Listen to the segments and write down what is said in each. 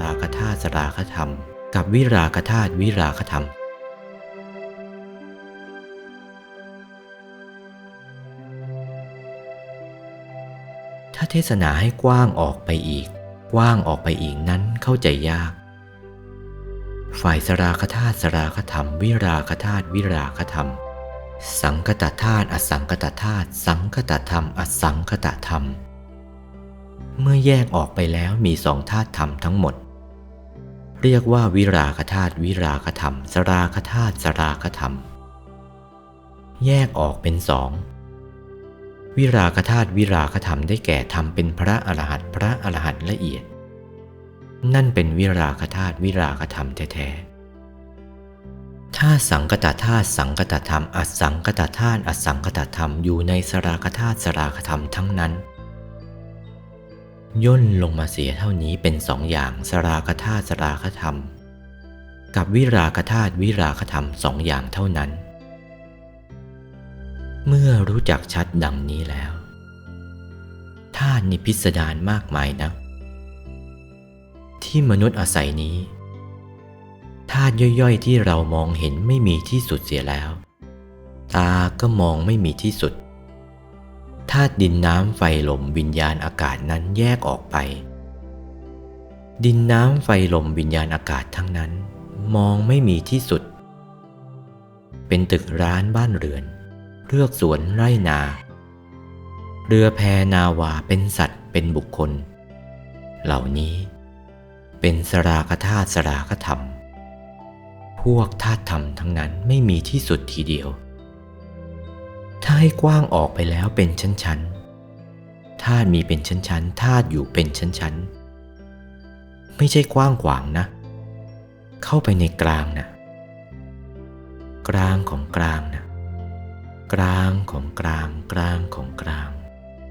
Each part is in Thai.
ราคธาตุสราคธรรม กับวิราคธาตุวิราคธรรม ถ้าเทศนาให้กว้างออกไปอีก กว้างออกไปอีกนั้นเข้าใจยาก ฝ่ายสราคธาตุสราคธรรม วิราคธาตุวิราคธรรม สังคตธาตุอสังคตธาตุสังคตธรรม อสังคตธรรม เมื่อแยกออกไปแล้วมีสองธาตุธรรมทั้งหมด เรียกว่าวิราคธาตุวิราคธรรม สราคธาตุสราคธรรม แยกออกเป็นสองวิราคธาตุวิราคธรรมได้แก่ทำเป็นพระอรหันต์พระอรหันต์ละเอียด นั่นเป็นวิราคธาตุวิราคธรรมแท้ๆถ้าสังกตธาตุสังกตธรรมอสังกตธาตุอสังกตธรรมอยู่ในสราคธาตุสราคธรรมทั้งนั้น ย่นลงมาเสียเท่านี้เป็นสองอย่างสราคธาตุสราคธรรม กับวิราคธาตุวิราคธรรมสองอย่างเท่านั้น เมื่อรู้จักชัดดังนี้แล้วธาตุนิพิสดารมากมายนักที่มนุษย์อาศัยนี้ธาตุย่อยๆ ที่เรามองเห็นไม่มีที่สุดเสียแล้ว ตาก็มองไม่มีที่สุด ธาตุดินน้ำไฟลมวิญญาณอากาศนั้นแยกออกไป ดินน้ำไฟลมวิญญาณอากาศทั้งนั้น มองไม่มีที่สุด เป็นตึกร้านบ้านเรือนเลือกสวนไร่นา เรือแพนาวาเป็นสัตว์เป็นบุคคล เหล่านี้เป็นสราคธาตุสราคธรรม พวกธาตุธรรมทั้งนั้นไม่มีที่สุดทีเดียวาให้กว้างออกไปแล้วเป็นชั้นๆธาตุมีเป็นชั้นๆธาตุอยู่เป็นชั้นๆ ไม่ใช่กว้างขวางนะ เข้าไปในกลางนะกลางของกลางนะกลางของกลาง กลางของกลาง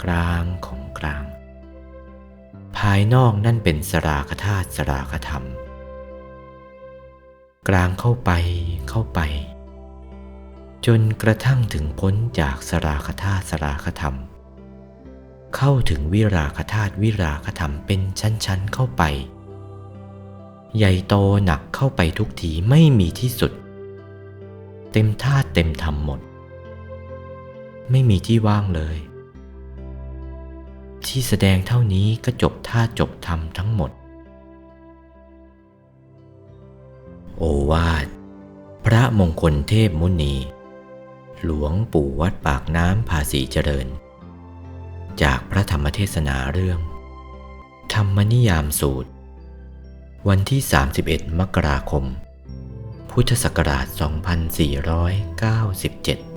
กลางของกลาง ภายนอกนั่นเป็นสราคธาตุสราคธรรม กลางเข้าไปเข้าไป จนกระทั่งถึงพ้นจากสราคธาตุสราคธรรม เข้าถึงวิราคธาตุวิราคธรรมเป็นชั้นๆเข้าไป ใหญ่โตหนักเข้าไปทุกทีไม่มีที่สุด เต็มธาตุเต็มธรรมหมด ไม่มีที่ว่างเลย ที่แสดงเท่านี้ก็จบธาตุจบธรรมทั้งหมด โอวาทพระมงคลเทพมุนี หลวงปู่วัดปากน้ำภาษีเจริญ จากพระธรรมเทศนาเรื่อง ธรรมนิยามสูตร วันที่ 31 มกราคม พุทธศักราช 2497